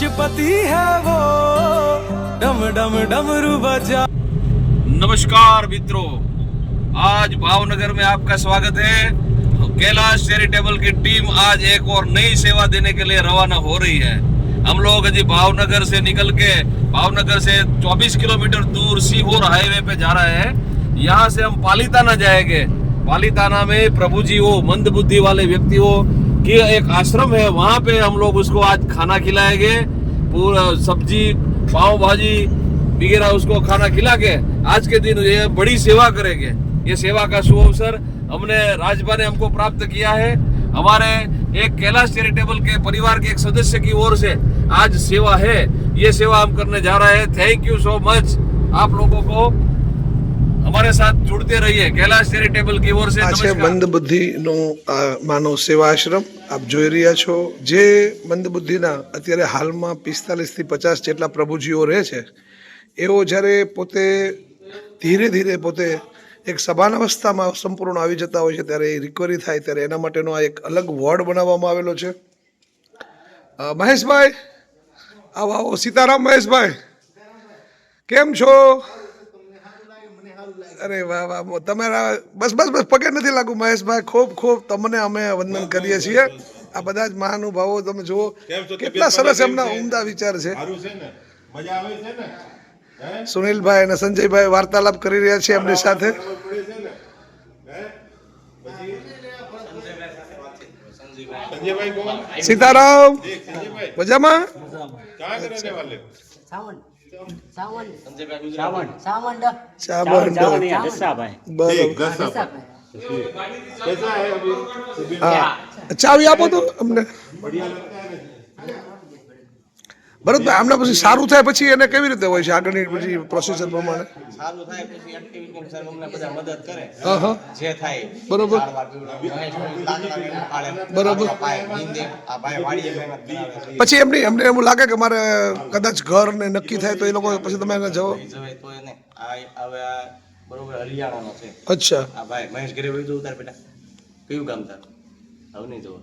पशुपति है वो। डम डम डमरू बजा नमस्कार मित्रों, आज भावनगर में आपका स्वागत है। कैलाश चैरिटेबल की टीम आज एक और नई सेवा देने के लिए रवाना हो रही है। हम लोग अजी भावनगर से निकल के, भावनगर से 24 किलोमीटर दूर सीहोर हाईवे पे जा रहे हैं। यहाँ से हम पालीताना जाएँगे। पालीताना में प्रभु जी हो, मंद बुद्धि वाले व्यक्तियों की एक आश्रम है वहाँ पे हम लोग उसको आज खाना खिलाएंगे पूरा सब्जी पाव भाजी वगैरह उसको खाना खिला के आज के दिन ये बड़ी सेवा करेंगे ये सेवा का शुभ अवसर हमने राजभा ने हमको प्राप्त किया है हमारे एक कैलाश चैरिटेबल के परिवार के एक सदस्य की ओर से आज सेवा है ये सेवा हम करने जा रहे हैं थैंक यू सो मच आप लोगों को અમારે સાથ જોડતે રહીએ. કૈલાશ ચેરિટેબલ ગિવર છે. આ છે મંદબુદ્ધિનો માનવ સેવા આશ્રમ આપ જોઈ રહ્યા છો જે મંદ બુદ્ધિના અત્યારે હાલમાં પિસ્તાલીસથી પચાસ જેટલા પ્રભુજીઓ રહે છે. એઓ જ્યારે પોતે ધીરે ધીરે પોતે એક સભાન અવસ્થામાં સંપૂર્ણ આવી જતા હોય છે ત્યારે એ રિકવરી થાય ત્યારે એના માટેનો આ એક અલગ વોર્ડ બનાવવામાં આવેલો છે. મહેશભાઈ આવો આવો સીતારામ મહેશભાઈ. કેમ છો? અરે વાહ વાહ તમારા બસ બસ બસ પગે નથી લાગુ મહેશભાઈ ખૂબ ખૂબ તમને અમે વંદન કરીએ છીએ. આ બધા જ મહાનુભાવો તમે જુઓ કેટલા સરસ એમના ઉમદા વિચાર છે. સુનિલભાઈ અને સંજયભાઈ વાર્તાલાપ કરી રહ્યા છે એમની સાથે. સીતારામ મજામાં? સાવન. સાવન. સાવન સાવન ચા બરાબર. હા ચાવી આપો તો અમને. ભરતભાઈ આમને પછી સારું થાય પછી એને કેવી રીતે હોય છે આગળની પછી પ્રોસેસર પ્રમાણે? સારું થાય પછી એક્ટિવિટી સર અમને બધા મદદ કરે. જે થાય બરોબર. બરોબર. પછી એમની એમને એવું લાગે કે મારે કદાચ ઘર ને નક્કી થાય તો એ લોકો પછી તમે એને જવો તો એને હવે બરોબર હરિયાણાનો છે. અચ્છા. આ ભાઈ મહેશ ઘરે વહી જવું તાર બેટા. કયું ગામ તાર? હવે નહીં જવું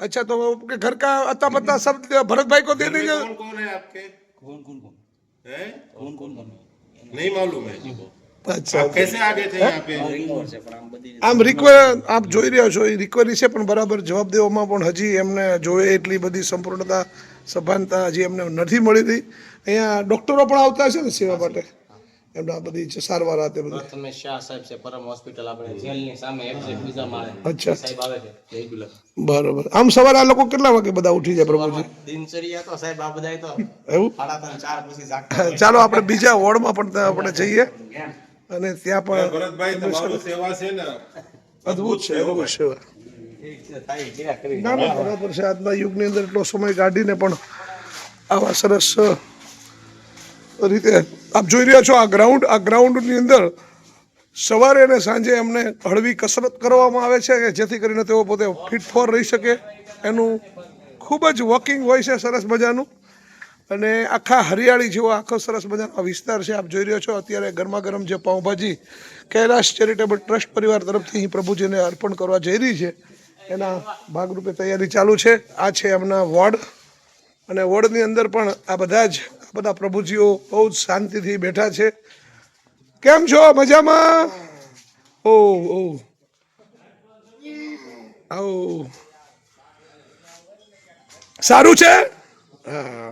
अच्छा तो आपके घर का अता पता सब भरत भाई को दे देंगे नहीं मालूम है जी को अच्छा आप कैसे आ गए थे यहाँ पे આમ રિકવર આપ જોઈ રહ્યા છો એ રિકવરી છે પણ બરાબર જવાબ દેવામાં પણ હજી એમને જોવે એટલી બધી સંપૂર્ણતા સભાનતા હજી એમને નથી મળી રહી અહીંયા ડૉક્ટરો પણ આવતા હશે ને સેવા માટે એમના બધી સારવાર આ તે બધી પ્રથમે શાહ સાહેબ છે પરમ હોસ્પિટલ આપણે જેલની સામે એક્ઝેક્ટ બીજા માળે અચ્છા. સાહેબ આવે છે રેગ્યુલર બરાબર. આમ સવારે આ લોકો કેટલા વાગે બધા ઉઠી જાય પ્રભુજી? દિનચર્યા તો સાહેબ આ બધાય તો એવું? સાડા ત્રણ ચાર પછી જાગતા ચાલો આપણે બીજા વોર્ડમાં પણ ત્યાં આપણે જઈએ. અને ત્યાં પણ ભરતભાઈ તમારું સેવા છે ને? અદ્ભુત છે અદ્ભુત સેવા. ના ના બરાબર છે. આજના યુગની અંદર એટલો સમય કાઢીને પણ આવા સરસ રીતે આપ જોઈ રહ્યા છો આ ગ્રાઉન્ડ, આ ગ્રાઉન્ડની અંદર સવારે અને સાંજે એમને હળવી કસરત કરવામાં આવે છે કે જેથી કરીને તેઓ પોતે ફિટ ફોર રહી શકે. એનું ખૂબ જ વોકિંગ હોય છે સરસ મજાનું. અને આખા હરિયાળી જેવો આખો સરસ મજાનો વિસ્તાર છે. આપ જોઈ રહ્યો છો અત્યારે ગરમા ગરમ જે પાઉંભાજી કૈલાશ ચેરિટેબલ ટ્રસ્ટ પરિવાર તરફથી અહીં પ્રભુજીને અર્પણ કરવા જઈ રહી છે. એના ભાગરૂપે તૈયારી ચાલુ છે. આ છે એમના વોર્ડ. અને વોર્ડની અંદર પણ આ બધા જ બધા પ્રભુજીઓ બહુ જ શાંતિથી બેઠા છે કેમ છો મજામાં ઓ ઓ આવો સારું છે હા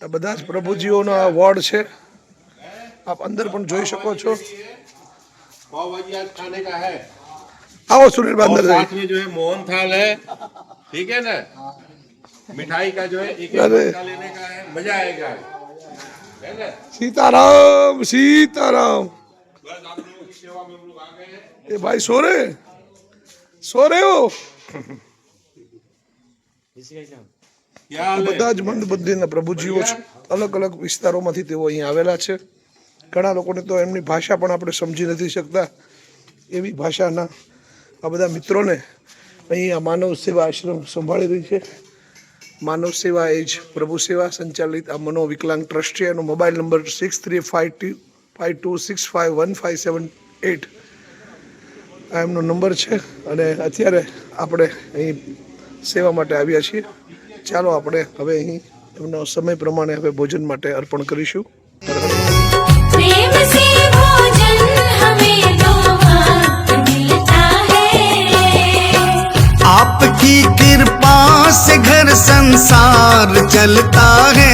આ બધા જ પ્રભુજીઓનો આ વોર્ડ છે આપ અંદર પણ જોઈ શકો છો पाव भाजी आज खाने का है આવો સુનિલભાઈ और અંદર साथ જઈએ. में जो है मोहन थाल है ठीक है ना मिठाई का जो है एक एक अरे। बच्चा लेने का है मजा आएगा है ना सीताराम सीताराम ये भाई सो रहे हैं? सो रहे हो क्या हाल है બધા જ મંદ બુદ્ધિના પ્રભુજીઓ છે અલગ અલગ વિસ્તારોમાંથી તેઓ અહીં આવેલા છે ઘણા લોકોને તો એમની ભાષા પણ આપણે સમજી નથી શકતા એવી ભાષાના આ બધા મિત્રોને અહીં આ માનવ સેવા આશ્રમ સંભાળી રહી છે માનવ સેવા એ જ પ્રભુ સેવા સંચાલિત આ મનોવિકલાંગ ટ્રસ્ટ છે. એનો mobile number six three five two five two six five one five seven eight આ એમનો નંબર છે અને અત્યારે આપણે અહીં સેવા માટે આવ્યા છીએ. ચાલો આપણે હવે અહીં એમનો સમય પ્રમાણે હવે ભોજન માટે અર્પણ કરીશું. आपकी कृपा से घर संसार चलता है।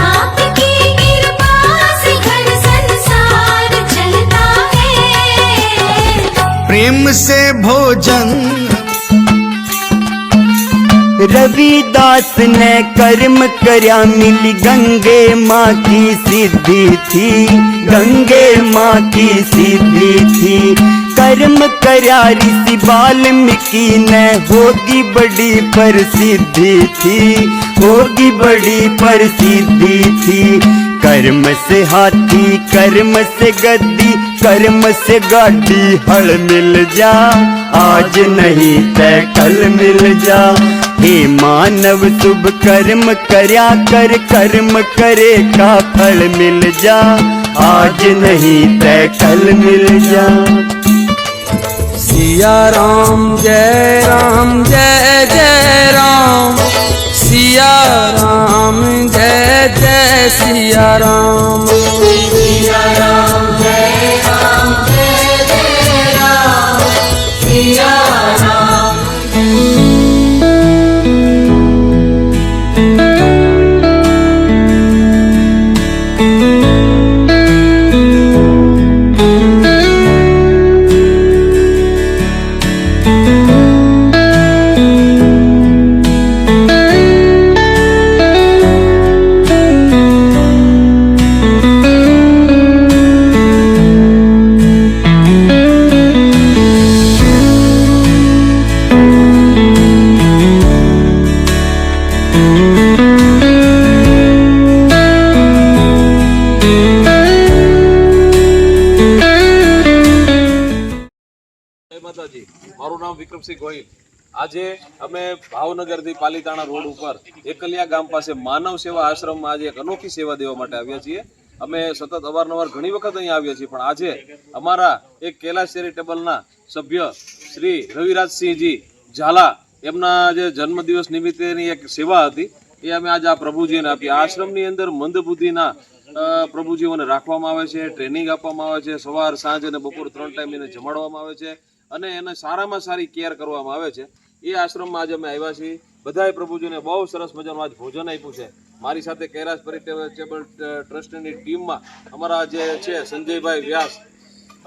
आपकी कृपा से घर संसार चलता है। प्रेम से भोजन रविदास ने कर्म करया मिली गंगे माँ की सिद्धि थी। गंगे माँ की सिद्धि थी। कर्म करया ऋषि वाल्मीकि ने होगी बड़ी प्रसिद्धि थी, होगी बड़ी प्रसिद्धि थी। कर्म से हाथी, कर्म से गद्दी, कर्म से गाड़ी हल मिल जा। आज नहीं तय, कल मिल जा। हे मानव, शुभ कर्म करया कर, कर्म करे का फल मिल जा। आज नहीं तय, कल मिल जा। सिया राम जय राम जय जय राम सिया राम जय जय सिया राम सिया राम માતાજી મારું નામ વિક્રમસિંહ ગોહિલ. આજે અમે ભાવનગરથી પાલીતાણા રોડ ઉપર એકલિયા ગામ પાસે માનવ સેવા આશ્રમમાં આજે એક અનોખી સેવા દેવા માટે આવ્યા છીએ. અમે સતત અવારનવાર ઘણી વખત અહીંયા આવ્યા છીએ, પણ આજે અમારા એક કૈલાશ ચેરિટેબલના સભ્ય શ્રી રવિરાજસિંહજી ઝાલા, એમના જે જન્મદિવસ નિમિત્તેની એક સેવા હતી, એ અમે આજે આ પ્રભુજીને આપી. આશ્રમની અંદર મંદબુદ્ધિના પ્રભુજીઓને રાખવામાં આવે છે, ટ્રેનિંગ આપવામાં આવે છે, સવાર, સાંજ અને બપોર ત્રણ ટાઈમ એને જમાડવામાં આવે છે. અને એને સારામાં સારી કેર કરવામાં આવે છે. એ આશ્રમમાં આજે અમે આવ્યા છીએ. બધાએ પ્રભુજીને બહુ સરસ મજાનું આજ ભોજન આપ્યું છે. મારી સાથે કૈલાસ પરિટેબલ ટ્રસ્ટની ટીમમાં અમારા જે છે, સંજયભાઈ વ્યાસ,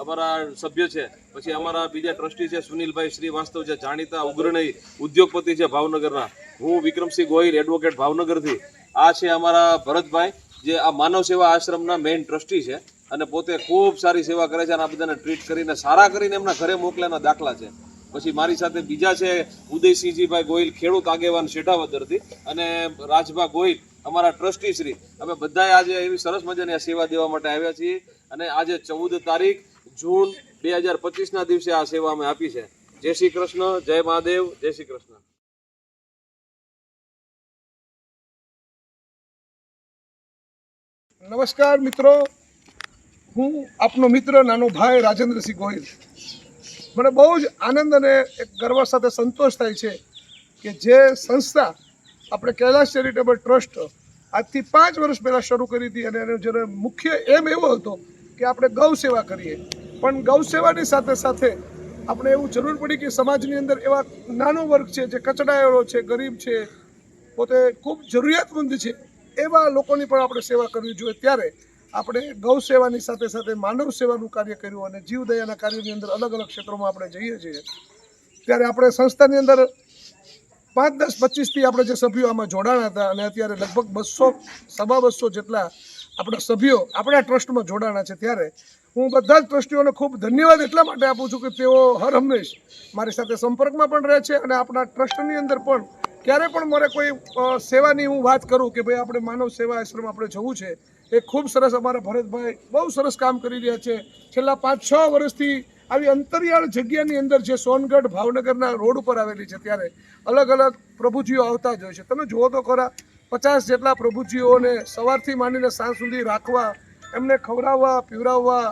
અમારા સભ્ય છે. પછી અમારા બીજા ટ્રસ્ટી છે, સુનિલભાઈ શ્રીવાસ્તવ છે, જાણીતા ઉગ્રણી ઉદ્યોગપતિ છે ભાવનગરના. હું વિક્રમસિંહ ગોહિલ એડવોકેટ ભાવનગરથી. આ છે અમારા ભરતભાઈ, જે આ માનવ સેવા આશ્રમના મેઇન ટ્રસ્ટી છે. અને પોતે ખૂબ સારી સેવા કરે છે અને આ બધાને ટ્રીટ કરીને, સારા કરીને એમના ઘરે મોકલેના દાખલા છે. પછી મારી સાથે બીજા છે ઉદયસિંહજીભાઈ ગોહિલ, ખેડૂત આગેવાન શેઢાવદરથી અને રાજભા ગોહિલ, અમારા ટ્રસ્ટી શ્રી. અમે બધાએ આજે એવી સરસ મજાની સેવા દેવા માટે આવ્યા છીએ. અને આજે ચૌદ તારીખ, જૂન બે હજાર પચીસના દિવસે આ સેવા અમે આપી છે. જય શ્રી કૃષ્ણ, જય મહાદેવ, જય શ્રી કૃષ્ણ. નમસ્કાર મિત્રો. હું આપનો મિત્ર નાનો ભાઈ રાજેન્દ્રસિંહ ગોહિલ. મને બહુ જ આનંદ અને એક ગર્વ સાથે સંતોષ થાય છે કે જે સંસ્થા આપણે કૈલાસ ચેરિટેબલ ટ્રસ્ટ આજથી પાંચ વર્ષ પહેલાં શરૂ કરી હતી અને એનો જેનો મુખ્ય એમ એવો હતો કે આપણે ગૌ સેવા કરીએ. પણ ગૌ સેવાની સાથે સાથે આપણે એવું જરૂર પડી કે સમાજની અંદર એવા નાનો વર્ગ છે જે કચડાયેલો છે, ગરીબ છે, પોતે ખૂબ જરૂરિયાતમંદ છે, એવા લોકોની પણ આપણે સેવા કરવી જોઈએ. ત્યારે આપણે ગૌ સેવાની સાથે સાથે માનવ સેવાનું કાર્ય કર્યું અને જીવદયાના કાર્યની અંદર અલગ અલગ ક્ષેત્રોમાં આપણે જઈએ છીએ. ત્યારે આપણે સંસ્થાની અંદર પાંચ, દસ, પચીસથી આપણે જે સભ્યો આમાં જોડાણા હતા અને અત્યારે લગભગ બસો, સવા બસો જેટલા આપણા સભ્યો આપણા ટ્રસ્ટમાં જોડાણા છે ત્યારે હું બધા જ ટ્રસ્ટીઓને ખૂબ ધન્યવાદ એટલા માટે આપું છું કે તેઓ હર હંમેશ મારી સાથે સંપર્કમાં પણ રહે છે અને આપણા ટ્રસ્ટની અંદર પણ ક્યારે પણ મારે કોઈ સેવાની હું વાત કરું કે ભાઈ આપણે માનવ સેવા આશ્રમ આપણે જવું છે એ ખૂબ સરસ અમારા ભરતભાઈ બહુ સરસ કામ કરી રહ્યા છે. છેલ્લા પાંચ છ વર્ષથી આવી અંતરિયાળ જગ્યાની અંદર જે સોનગઢ ભાવનગરના રોડ ઉપર આવેલી છે ત્યારે અલગ અલગ પ્રભુજીઓ આવતા જ હોય છે. તમે જુઓ તો ખરા, પચાસ જેટલા પ્રભુજીઓને સવારથી માંડીને સાંજ સુધી રાખવા, એમને ખવડાવવા, પીવડાવવા,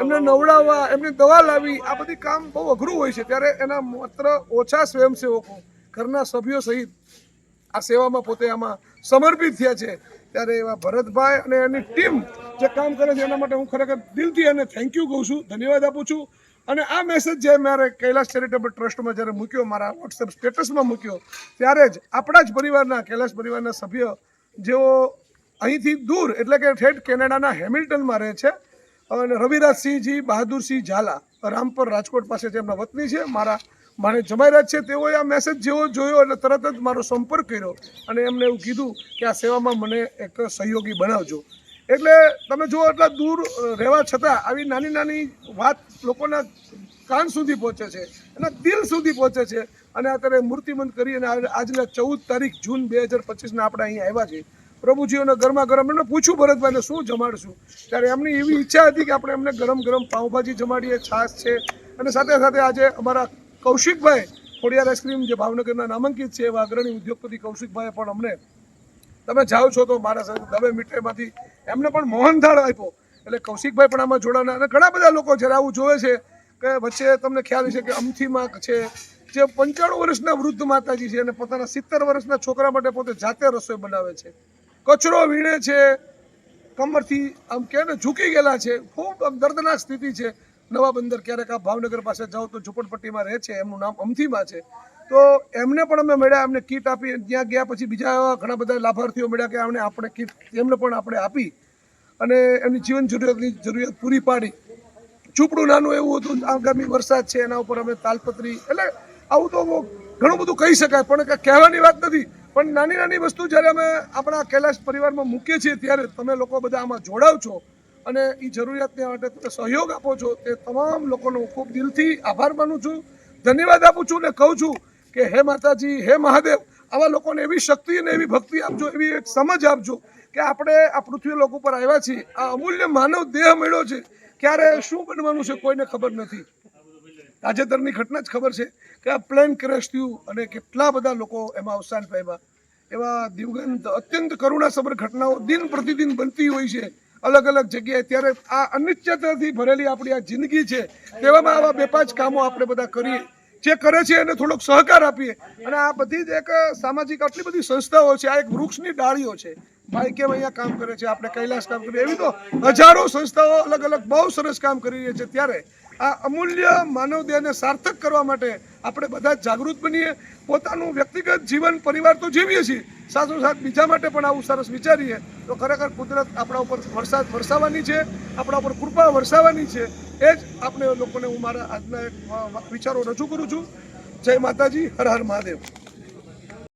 એમને નવડાવવા, એમને દવા લાવી, આ બધી કામ બહુ અઘરું હોય છે. ત્યારે એના માત્ર ઓછા સ્વયંસેવકો, ઘરના સભ્યો સહિત આ સેવામાં પોતે આમાં સમર્પિત થયા છે. ત્યારે એવા ભરતભાઈ અને એની ટીમ જે કામ કરે છે એના માટે હું ખરેખર દિલથી એને થેન્ક યુ કહું છું, ધન્યવાદ આપું છું. અને આ મેસેજ જે મારે કૈલાસ ચેરિટેબલ ટ્રસ્ટમાં જ્યારે મૂક્યો, મારા વોટ્સએપ સ્ટેટસમાં મૂક્યો, ત્યારે જ આપણા જ પરિવારના, કૈલાસ પરિવારના સભ્ય જેઓ અહીંથી દૂર, એટલે કે ઠેઠ કેનેડાના હેમિલ્ટનમાં રહે છે, અને રવિરાજસિંહજી, બહાદુરસિંહ ઝાલા, રામપર રાજકોટ પાસે જે એમના વતની છે, મારા મારે જમાઈરાજ છે, તેઓએ આ મેસેજ જેવો જોયો અને તરત જ મારો સંપર્ક કર્યો અને એમને એવું કીધું કે આ સેવામાં મને એક સહયોગી બનાવજો. એટલે તમે જુઓ એટલા દૂર રહેવા છતાં આવી નાની નાની વાત લોકોના કાન સુધી પહોંચે છે એના દિલ સુધી પહોંચે છે. અને અત્યારે મૂર્તિમંત કરી અને આજના ચૌદ તારીખ જૂન બે હજાર પચીસના આપણે અહીંયા આવ્યા છીએ. પ્રભુજીઓને ગરમા ગરમ એમને પૂછ્યું ભરતભાઈને, શું જમાડશું? ત્યારે એમની એવી ઈચ્છા હતી કે આપણે એમને ગરમ ગરમ પાઉંભાજી જમાડીએ, છાશ છે. અને સાથે સાથે આજે અમારા કૌશિકભાઈ, ખોડિયાર આઈસ્ક્રીમ જે ભાવનગરના નામાંકિત છે એવા અગ્રણી ઉદ્યોગપતિ કૌશિકભાઈએ પણ અમને, તમે જાઓ છો તો મારા સાથે દવે મીઠાઈમાંથી એમને પણ મોહનથાળ આપ્યો. એટલે કૌશિકભાઈ પણ આમાં જોડાના અને ઘણા બધા લોકો જ્યારે આવું જોવે છે કે વચ્ચે તમને ખ્યાલ છે કે અમથીમાં છે, જે પંચાણું વર્ષના વૃદ્ધ માતાજી છે અને પોતાના સિત્તેર વર્ષના છોકરા માટે પોતે જાતે રસોઈ બનાવે છે. કચરો વીણે છે, કમરથી આમ કે ઝૂકી ગયેલા છે, ખૂબ આમ દર્દનાક સ્થિતિ છે. નવા બંદર ક્યારેક આ ભાવનગર પાસે જાઓ તો ઝુંપડપટ્ટીમાં રહે છે, એમનું નામ અમથીમાં છે. તો એમને પણ અમે મળ્યા, એમને કીટ આપી, ત્યાં ગયા પછી બીજા એવા ઘણા બધા લાભાર્થીઓ મળ્યા કે એમને આપણે કીટ, એમને પણ આપણે આપી અને એમની જીવન જરૂરિયાતની જરૂરિયાત પૂરી પાડી. ઝૂંપડું નાનું એવું હતું, આગામી વરસાદ છે, એના ઉપર અમે તાલપત્રી, એટલે આવું તો ઘણું બધું કહી શકાય, પણ કહેવાની વાત નથી. પણ નાની નાની વસ્તુ જ્યારે અમે આપણા કૈલાશ પરિવારમાં મૂકીએ છીએ, ત્યારે તમે લોકો બધા આમાં જોડાવ છો. અને એ જરૂરિયાતને માટે તમે સહયોગ આપો છો તે તમામ લોકોનો ખૂબ દિલથી આભાર માનું છું. ધન્યવાદ આપું છું અને કહું છું કે હે માતાજી, હે મહાદેવ, આવા લોકોને એવી શક્તિ અને એવી ભક્તિ આપજો, એવી એક સમજ આપજો કે આપણે આ પૃથ્વી લોક ઉપર આવ્યા છીએ. આ અમૂલ્ય માનવ દેહ મળ્યો છે. ક્યારે શું બનવાનું છે કોઈને ખબર નથી. તાજેતરની ઘટના જ ખબર છે કે આ પ્લેન ક્રેશ થયું અને કેટલા બધા લોકો એમાં અવસાન પામ્યા. એવા દિવગંત અત્યંત કરુણાસભર ઘટનાઓ દિન પ્રતિદિન બનતી હોય છે. અલગ અલગ જગ્યાએ. ત્યારે આ અનિશ્ચિતતાથી ભરેલી આપણી આ જિંદગી છે, તેવામાં આવા બે પાંચ કામો આપણે બધા કરીએ. જે કરે છે એને થોડોક સહકાર આપીએ. અને આ બધી જ એક સામાજિક આટલી બધી સંસ્થાઓ છે, આ એક વૃક્ષની ડાળીઓ છે. ભાઈ કેમ અહીંયા કામ કરે છે? આપણે કૈલાસ કામ કરીએ. એવી તો હજારો સંસ્થાઓ અલગ અલગ બહુ સરસ કામ કરી રહી છે. ત્યારે આ અમૂલ્ય માનવ દેહને સાર્થક કરવા માટે આપણે બધા જાગૃત બનીએ. પોતાનું વ્યક્તિગત જીવન, પરિવાર તો જીવીએ છીએ. સાથોસાથ બીજા માટે પણ આવું સરસ વિચારીએ, તો ખરેખર કુદરત આપણા ઉપર વરસાદ વરસાવવાની છે, આપણા ઉપર કૃપા વરસાવવાની છે. એ જ આપણે લોકોને હું મારા આજના વિચારો રજૂ કરું છું. જય માતાજી, હર હર મહાદેવ.